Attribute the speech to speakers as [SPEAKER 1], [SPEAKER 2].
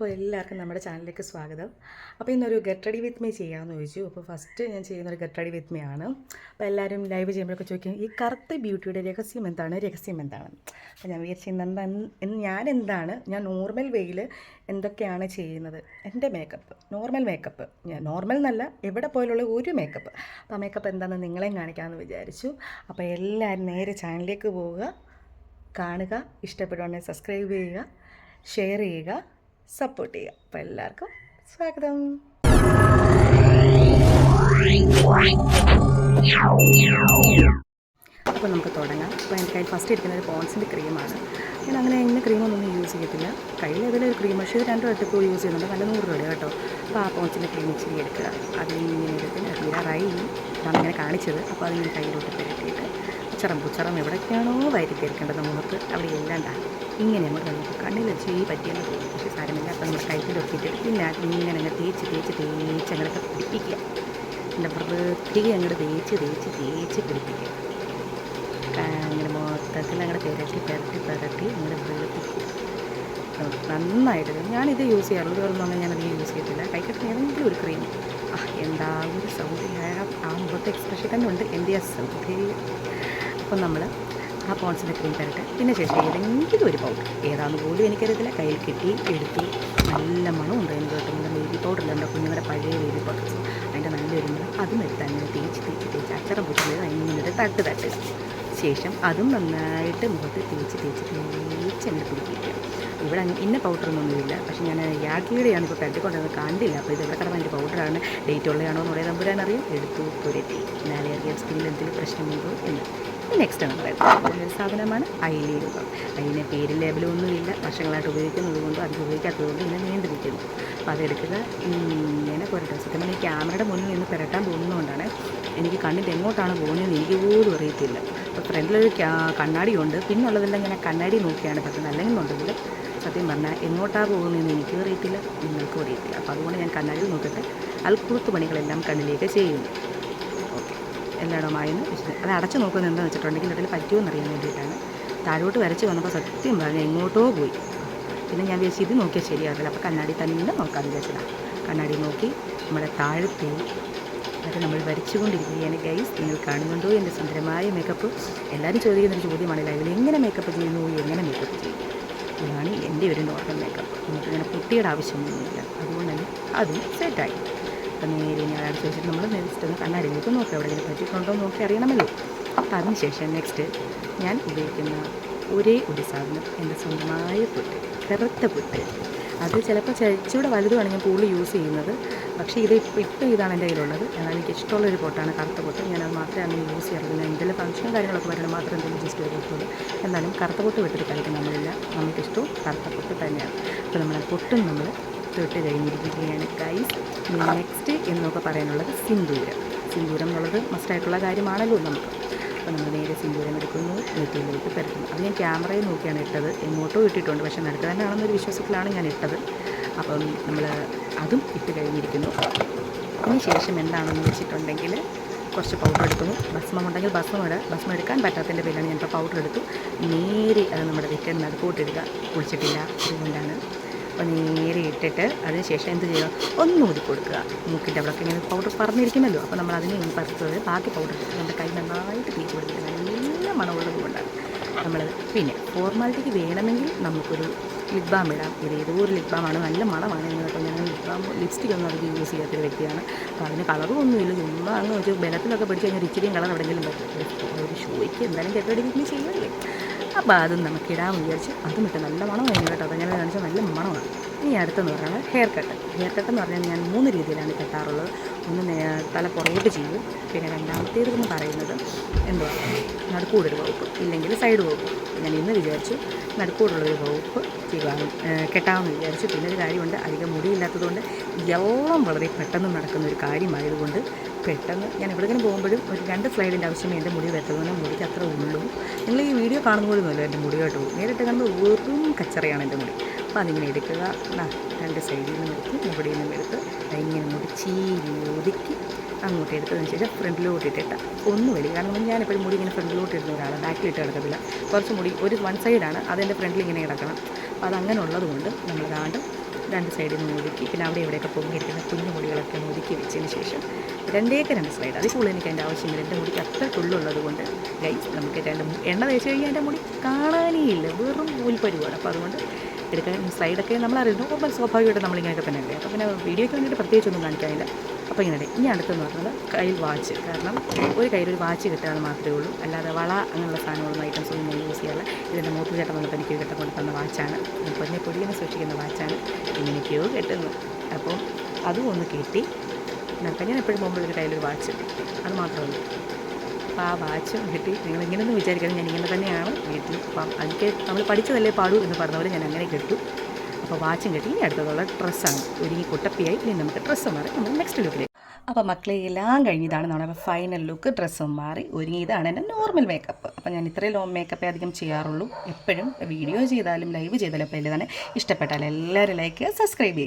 [SPEAKER 1] അപ്പോൾ എല്ലാവർക്കും നമ്മുടെ ചാനലിലേക്ക് സ്വാഗതം. അപ്പോൾ ഇന്നൊരു ഗെറ്റ് റെഡി വിത്ത് മീ ചെയ്യാമെന്ന് ചോദിച്ചു. അപ്പോൾ ഫസ്റ്റ് ഞാൻ ചെയ്യുന്നൊരു ഗെറ്റ് റെഡി വിത്ത് മീ ആണ്. അപ്പോൾ എല്ലാവരും ലൈവ് ചെയ്യുമ്പോഴൊക്കെ ചോദിക്കും ഈ കറുത്ത ബ്യൂട്ടിയുടെ രഹസ്യം എന്താണ്? രഹസ്യം എന്താണ്? അപ്പോൾ ഞാൻ വിചാരിച്ചു ഇന്ന് ഇന്ന് ഞാൻ എന്താണ്? ഞാൻ നോർമൽ വേയിൽ എന്തൊക്കെയാണ് ചെയ്യുന്നത്? എന്റെ മേക്കപ്പ് നോർമൽ മേക്കപ്പ് ഞാൻ നോർമൽ എന്നല്ല എവിടെ പോയാലുള്ള ഒരു മേക്കപ്പ് അപ്പോൾ ആ മേക്കപ്പ് എന്താണെന്ന് നിങ്ങളെയും കാണിക്കാമെന്ന് വിചാരിച്ചു. അപ്പോൾ എല്ലാവരും നേരെ ചാനലിലേക്ക് പോവുക. കാണുക ഇഷ്ടപ്പെടുവാണെങ്കിൽ സബ്സ്ക്രൈബ് ചെയ്യുക ഷെയർ ചെയ്യുക. സപ്പോർട്ട് ചെയ്യുക. അപ്പോൾ എല്ലാവർക്കും സ്വാഗതം. അപ്പോൾ നമുക്ക് തുടങ്ങാം. അപ്പോൾ എന്റെ കയ്യിൽ ഫസ്റ്റ് ഇരിക്കുന്ന ഒരു പോൺസിന്റെ ക്രീമാണ് ഞാൻ അങ്ങനെ എങ്ങനെ ക്രീമൊന്നും യൂസ് ചെയ്യത്തില്ല. കയ്യിൽ ഏതെങ്കിലും ക്രീം പക്ഷേ ഇത് രണ്ടു വട്ടം യൂസ് ചെയ്യുന്നുണ്ട്. നല്ല നൂറ് രൂപ കേട്ടോ. അപ്പോൾ ആ പോൺസിന്റെ ക്രീം ഇച്ചിരി എടുക്കുക. അതിങ്ങനെ എടുത്ത് തീരാറായി. ഇതാണ് ഇങ്ങനെ കാണിച്ചത്. അപ്പോൾ അതിങ്ങനെ കയ്യിലോട്ട് പുരട്ടിയിട്ട് പുച്ചറം പുച്ചറം എവിടേക്കാണോ വരിക്കേണ്ടത് മുഖത്ത് അവിടെ എല്ലാം ഇങ്ങനെ നമ്മൾ നമുക്ക് കണ്ണിൽ വെച്ച് ഈ പറ്റിയെന്ന് തോന്നും. പക്ഷേ സാരമില്ല അപ്പോൾ നമ്മൾ കൈക്കിലൊക്കിയിട്ട് പിന്നെ ഇങ്ങനെ അങ്ങ് തേച്ച് തേച്ച് തേച്ച് അങ്ങനെയൊക്കെ പിടിപ്പിക്കുക. എന്റെ വൃത്തി അങ്ങോട്ട് തേച്ച് തേച്ച് തേച്ച് പിടിപ്പിക്കുക. അങ്ങനെ മൊത്തത്തിൽ അങ്ങോട്ട് തിരട്ടി പുരട്ടി പുരട്ടി അങ്ങനെ വെളുപ്പിക്കും നന്നായിട്ട്. ഞാനിത് യൂസ് ചെയ്യാറുള്ളൂ വേറെ ഒന്നും ഞാനത് യൂസ് ചെയ്തില്ല കൈക്കെട്ടിന് ഏതെങ്കിലും ഒരു ക്രീം. എന്താ ഒരു സൗന്ദര്യ ആ മുഖത്തെ എക്സ്പ്രഷൻ തന്നെ ഉണ്ട്. എന്റെ ആ സൗന്ദര്യം അപ്പം നമ്മൾ ആ പോൺസിന്റെ ക്രീം തരട്ടെ പിന്നെ ശേഷം ഏതെങ്കിലും ഒരു പൗഡർ ഏതാന്ന് പോലും എനിക്കറിയത്തില്ല. കയ്യിൽ കിട്ടി എടുത്തു നല്ല മണമുണ്ട് എനിക്ക് കേട്ടോ. നമ്മുടെ ബേബി പൗഡർ നമ്മുടെ കുഞ്ഞുങ്ങളുടെ പഴയ ബേബി പൗഡർസ് അതിന്റെ നല്ലൊരു മണം. അതും എടുത്ത് അങ്ങനെ തേച്ച് തേച്ച് തേച്ച് അച്ചറം പൊട്ടുന്നത് ഇങ്ങനെ തട്ട് തട്ടുക ശേഷം അതും നന്നായിട്ട് മുഖത്ത് തേച്ച് തേച്ച് തേച്ച് അങ്ങനെ പിടിപ്പിക്കുക. ഇവിടെ ഇന്ന പൗഡറൊന്നുമില്ല പക്ഷേ ഞാൻ യാഗിയുടെയാണ് ഇപ്പോൾ പെരട്ടിക്കൊണ്ടത് കണ്ടില്ല. അപ്പോൾ ഇത് എവിടെ കിടന്ന എന്റെ പൗഡറാണ്? ഡേറ്റ് ഉള്ളതാണോ എന്നുള്ളത് തമ്പുരാൻ അറിയാം. എടുത്തു പുരട്ടി. എന്നാലേ സ്കിന്നിൽ എന്തെങ്കിലും പ്രശ്നമുണ്ടോ എന്ന്. നെക്സ്റ്റ് പറയുന്നത്. ഒരു സാധനമാണ് രൂപം. അതിന് പേര് ലേബലൊന്നുമില്ല വർഷങ്ങളായിട്ട് ഉപയോഗിക്കുന്നത് കൊണ്ടും അത് ഉപയോഗിക്കാത്തത് കൊണ്ടും ഇങ്ങനെ നിയന്ത്രിക്കുന്നു അപ്പോൾ അതെടുക്കുക ഇങ്ങനെ പുരട്ടുക സത്യം പറഞ്ഞാൽ ക്യാമറയുടെ മുന്നിൽ നിന്ന് പുരട്ടാൻ പോകുന്നതുകൊണ്ടാണ് എനിക്ക് കണ്ണിന്റെ എങ്ങോട്ടാണ് പോകുന്നതെന്ന് എനിക്ക് പോലും അറിയത്തില്ല. അപ്പോൾ ഫ്രണ്ടിലൊരു കണ്ണാടിയുണ്ട്. പിന്നുള്ളതെല്ലാം ഇങ്ങനെ കണ്ണാടി നോക്കിയാണ്. പറ്റുന്നത് അല്ലെങ്കിൽ ഉണ്ടെങ്കിൽ സത്യം പറഞ്ഞാൽ എങ്ങോട്ടാണ് പോകുന്നതെന്ന് എനിക്കും അറിയത്തില്ല. നിങ്ങൾക്കും അറിയത്തില്ല. അപ്പോൾ അതുകൊണ്ട് ഞാൻ കണ്ണാടിയിൽ നോക്കിയിട്ട് അൽക്കുളുത്ത് പണികളെല്ലാം കണ്ണിലേക്ക് ചെയ്യുന്നു. ഓക്കെ എല്ലായിടമായെന്ന് വിശ്വസിക്കും അത് അടച്ചു നോക്കുന്നത് എന്താണെന്ന് വെച്ചിട്ടുണ്ടെങ്കിൽ അതിൽ പറ്റുമോ എന്നറിയാൻ വേണ്ടിയിട്ടാണ്. താഴോട്ട് വരച്ച് വന്നപ്പോൾ സത്യം പറഞ്ഞാൽ എങ്ങോട്ടോ പോയി. പിന്നെ ഞാൻ വിചാരിച്ചു ഇത് നോക്കിയാൽ ശരിയാകില്ല അപ്പോൾ കണ്ണാടി തന്നെ നോക്കാൻ വിചാരിച്ചതാണ് കണ്ണാടി നോക്കി നമ്മുടെ താഴത്തെ അത് നമ്മൾ വരച്ചുകൊണ്ടിരിക്കുകയാണ്. ഗൈസ് നിങ്ങൾ കാണുന്നുണ്ടോ എന്റെ സുന്ദരമായ മേക്കപ്പ് എല്ലാവരും ചോദിക്കുന്ന ഒരു ചോദ്യമാണ് ലൈവിൽ എങ്ങനെ മേക്കപ്പ് ചെയ്യുന്നു? എങ്ങനെ മേക്കപ്പ് ചെയ്യുന്നു ഇതാണ് എന്റെ ഒരു നോർമൽ മേക്കപ്പ് നമുക്കിങ്ങനെ കുട്ടിയുടെ ആവശ്യമൊന്നുമില്ല. അതുകൊണ്ട് തന്നെ അതും സെറ്റായി അപ്പം നേരെ ഞാൻ അടിച്ച് വെച്ചിട്ട് നമ്മൾ നെക്സ്റ്റ് ഒന്ന് കണ്ണാടിയിലേക്ക് നോക്കുക എവിടെയെങ്കിലും പറ്റിയിട്ടുണ്ടോ നോക്കി അറിയണമല്ലോ. അപ്പം അതിനുശേഷം നെക്സ്റ്റ് ഞാൻ ഉപയോഗിക്കുന്ന ഒരേ ഒരു സാധനം എന്റെ സ്വന്തമായ പുട്ട് കറുത്ത പുട്ട്. അത് ചിലപ്പോൾ ഇച്ചിരി വലുതുമാണ് ഞാൻ കൂടുതൽ യൂസ് ചെയ്യുന്നത്. പക്ഷേ ഇത് ഇപ്പോൾ ഇപ്പോൾ ഇതാണ് എന്റെ കയ്യിലുള്ളത്. എന്നാൽ എനിക്ക് ഇഷ്ടമുള്ളൊരു പൊട്ടാണ് കറുത്ത പൊട്ട്. അത് മാത്രമേ അങ്ങനെ യൂസ് ചെയ്യാറുള്ളൂ. ഞാൻ എന്തെങ്കിലും ഫംഗ്ഷനും കാര്യങ്ങളൊക്കെ വരണം മാത്രം എന്തെങ്കിലും ജസ്റ്റ് ഒരു പൊട്ടുള്ളൂ എന്നാലും കറുത്ത പൊട്ട് വിട്ടിട്ട് കളിക്കാൻ നമ്മളില്ല. നമുക്കിഷ്ടവും കറുത്ത പൊട്ട് തന്നെയാണ്. അപ്പോൾ നമ്മൾ പൊട്ടും നമ്മൾ തൊട്ട് കഴിഞ്ഞിരിക്കുകയാണ്. ഗൈസ് നെക്സ്റ്റ് എന്നൊക്കെ പറയാനുള്ളത് സിന്ദൂരം. സിന്ദൂരം എന്നുള്ളത് മസ്റ്റായിട്ടുള്ള കാര്യമാണല്ലോ നമുക്ക്. അപ്പോൾ നമ്മൾ നേരെ സിന്ദൂരം എടുക്കുന്നു നെറ്റിയിലേക്ക് പരത്തുന്നു. അത് ഞാൻ ക്യാമറയിൽ നോക്കിയാണ് ഇട്ടത്. എങ്ങോട്ടോ ഇട്ടിട്ടുണ്ട്. പക്ഷേ നടുക്ക് തന്നെയാണെന്നൊരു വിശ്വാസത്തിലാണ് ഞാൻ ഇട്ടത്. അപ്പം നമ്മൾ അതും ഇട്ട് കഴിഞ്ഞിരിക്കുന്നു. അതിന് ശേഷം എന്താണെന്ന് വെച്ചിട്ടുണ്ടെങ്കിൽ കുറച്ച് പൗഡർ എടുക്കുന്നു. ഭസ്മം ഉണ്ടെങ്കിൽ ഭസ്മം ഇടുക ഭസ്മം എടുക്കാൻ പറ്റാത്തതിന്റെ പേരിലാണ് ഞാനിപ്പോൾ പൗഡർ എടുത്തു. നേരെ അത് നമ്മുടെ വെക്കാൻ നടുക്കോട്ടിടുക. കുളിച്ചിട്ടില്ല. അതുകൊണ്ടാണ് അപ്പോൾ നേരെ ഇട്ടിട്ട് അതിന് ശേഷം എന്ത് ചെയ്യുക? ഒന്ന് ഊതി കൊടുക്കുക. മൂക്കിന്റെ അവിടെയൊക്കെ ഇങ്ങനെ പൗഡർ പറഞ്ഞിരിക്കുന്നല്ലോ അപ്പോൾ നമ്മൾ അതിനെ പറിച്ചത് ബാക്കി പൗഡർ നമ്മുടെ കൈ നന്നായിട്ട് തേച്ച് കൊടുക്കുക നല്ല മണമുള്ളത് കൊണ്ടാണ് നമ്മൾ പിന്നെ ഫോർമാലിറ്റിക്ക് വേണമെങ്കിൽ നമുക്കൊരു ലിപ് ബാം ഇടാം. ഇത് ഏതോ ഒരു ലിപ് ബാമാണ് നല്ല മണമാണ് എന്ന് കേട്ടോ ഞാൻ ലിപ് ബാം ലിപ്സ്റ്റിക് ഒന്നും അധികം യൂസ് ചെയ്യാത്തൊരു വ്യക്തിയാണ്. അപ്പോൾ അതിന് കളറും ഒന്നുമില്ല. ചുമ്മാ അങ്ങ് വെച്ച് ബലത്തിലൊക്കെ പിടിച്ച് കഴിഞ്ഞാൽ ഇച്ചിരിയും കളർ എവിടെയെങ്കിലും പറ്റും ഒരു ഷോയ്ക്ക് എന്തായാലും കെട്ടടിക്കുന്ന ചെയ്യുമല്ലേ അപ്പോൾ അതും നമുക്ക് ഇടാമെന്ന് വിചാരിച്ച് അതും ഇട്ട് നല്ല മണം മണമായിരുന്നു കേട്ടോ. ഞാൻ കാണിച്ചാൽ നല്ല മണമാണ്. ഇനി അടുത്തെന്ന് പറഞ്ഞാൽ ഹെയർ കട്ട് ഹെയർ കട്ട് എന്ന് പറഞ്ഞാൽ ഞാൻ മൂന്ന് രീതിയിലാണ് കെട്ടാറുള്ളത്. ഒന്ന് തല പുറകോട്ട് ചെയ്യും. പിന്നെ രണ്ടാമത്തേത് എന്ന് പറയുന്നത് എന്തുവാ നടുക്കൂടൊരു വകുപ്പ് ഇല്ലെങ്കിൽ സൈഡ് വകുപ്പ്. ഞാൻ ഇന്ന് വിചാരിച്ചു നടുക്കൂടുള്ളൊരു വകുപ്പ് ചെയ്യാൻ കെട്ടാമെന്ന് വിചാരിച്ചു. പിന്നെ ഒരു കാര്യമുണ്ട് അധികം മുടിയില്ലാത്തതുകൊണ്ട് എല്ലാം വളരെ പെട്ടെന്ന് നടക്കുന്ന ഒരു കാര്യമായതുകൊണ്ട് പെട്ടെന്ന് ഞാൻ എവിടെയെങ്കിലും പോകുമ്പോഴും ഒരു രണ്ട് സ്ലൈഡിന്റെ ആവശ്യമേ എന്റെ മുടി വരുത്തതുകൊണ്ട് മുടിക്ക് അത്ര ഉള്ളൂ. നിങ്ങൾ ഈ വീഡിയോ കാണുന്ന പോലുമല്ലോ എന്റെ മുടി പോകും. നേരിട്ട് കാണുമ്പോൾ വെറും കച്ചറയാണ് എന്റെ മുടി. അപ്പോൾ അതിങ്ങനെ എടുക്കുക. രണ്ട് സൈഡിൽ നിന്നും എടുത്ത് ഇവിടെ നിന്നും എടുത്ത് അതിങ്ങനെ മുടി ചീരി ഒതുക്കി അങ്ങോട്ട് എടുത്തതിന് ശേഷം ഫ്രണ്ടിലോട്ട് ഇട്ടിട്ട്. ഒന്ന് വലിയ കാരണം ഞാനെപ്പോഴും മുടി ഇങ്ങനെ ഫ്രണ്ടിലോട്ട് ഇടുന്ന ഒരാളാണ് ബാക്കിലിട്ട് കിടക്കത്തില്ല കുറച്ച് മുടി ഒരു വൺ സൈഡാണ് അതെന്റെ ഫ്രണ്ടിൽ ഇങ്ങനെ കിടക്കണം. അപ്പോൾ അതങ്ങനെ ഉള്ളതുകൊണ്ട് നമ്മൾ ദാണ്ട് രണ്ട് സൈഡിൽ നിന്ന് ഒതുക്കി. പിന്നെ അവിടെ ഇവിടെയൊക്കെ പൊങ്ങിയിരിക്കുന്ന കുഞ്ഞു മുടികളൊക്കെ ഒതുക്കി വെച്ചതിന് ശേഷം രണ്ടേക്ക് രണ്ട് സൈഡ് അതിൽ കൂടുതൽ എനിക്ക് അതിന്റെ ആവശ്യമില്ല എന്റെ മുടിക്ക് അത്ര തുള്ളുള്ളത് കൊണ്ട് ഗൈസ് നമുക്ക് രണ്ട് എണ്ണ തേച്ച് കഴിഞ്ഞാൽ എന്റെ മുടി കാണാനേ ഇല്ല. വെറും ഊൽപ്പരുവാണ്. അപ്പോൾ അതുകൊണ്ട് എടുക്കാൻ നമ്മൾ അറിയുന്നു. നോർമൽ സ്വാഭാവികമായിട്ട് നമ്മളിങ്ങനെയൊക്കെ തന്നെ അല്ലേ അപ്പോൾ പിന്നെ വീഡിയോയ്ക്ക് വേണ്ടിയിട്ട് പ്രത്യേകിച്ചൊന്നും കാണിക്കാനില്ല. അപ്പോൾ ഇങ്ങനെ ഇനി അടുത്തെന്ന് പറഞ്ഞത് കയ്യിൽ വാച്ച്. കാരണം ഒരു കയ്യിൽ ഒരു വാച്ച് കിട്ടുകയെന്ന് മാത്രമേ ഉള്ളൂ. അല്ലാതെ വള അങ്ങനെയുള്ള സാധനങ്ങളൊന്നും ഐറ്റംസ് ഒന്നും യൂസ് ചെയ്യാറില്ല. ഇതിന്റെ മൂത്ത് ചേട്ടൻ വന്നപ്പോൾ എനിക്ക് കിട്ടാൻ കൊണ്ട് തന്ന വാച്ചാണ് പൊന്നെ പൊടിയെന്ന് സൂക്ഷിക്കുന്ന വാച്ചാണ്. ഇങ്ങനെയൊക്കെയോ കിട്ടുന്നു. അപ്പോൾ അതും ഒന്ന് കെട്ടി. ഞാൻ എപ്പോഴും ഒരു കയ്യിലൊരു വാച്ച്. അത് മാത്രമല്ല അപ്പോൾ ആ വാച്ചും കിട്ടി. നിങ്ങൾ ഇങ്ങനെയൊന്നും വിചാരിക്കണം ഞാൻ ഇങ്ങനെ തന്നെയാണ് വീട്ടിൽ. അപ്പം എനിക്ക് നമ്മൾ പഠിച്ചതല്ലേ പാടൂ എന്ന് പറഞ്ഞ പോലെ ഞാൻ അങ്ങനെ കിട്ടു. അപ്പോൾ വാച്ചും കിട്ടി. ഇനി അടുത്തതുള്ള ഡ്രസ്സാണ്. ഒരുങ്ങി കുട്ടപ്പിയായി. ഇനി നമുക്ക് ഡ്രസ്സ് മാറി നമ്മൾ നെക്സ്റ്റ് ലുക്കിലേക്ക് അപ്പോൾ മക്കളെ എല്ലാം കഴിഞ്ഞതാണ് നമ്മുടെ ഫൈനൽ ലുക്ക് ഡ്രസ്സും മാറി. ഒരുങ്ങിയതാണ് എന്റെ നോർമൽ മേക്കപ്പ് അപ്പോൾ ഞാൻ ഇത്രയും ലോ മേക്കപ്പേ അധികം ചെയ്യാറുള്ളൂ. എപ്പോഴും വീഡിയോ ചെയ്താലും ലൈവ് ചെയ്താലും അപ്പോൾ ഇതാണ് ഇഷ്ടപ്പെട്ടാൽ എല്ലാവരും ലൈക്ക് ചെയ്യുക സബ്സ്ക്രൈബ് ചെയ്യും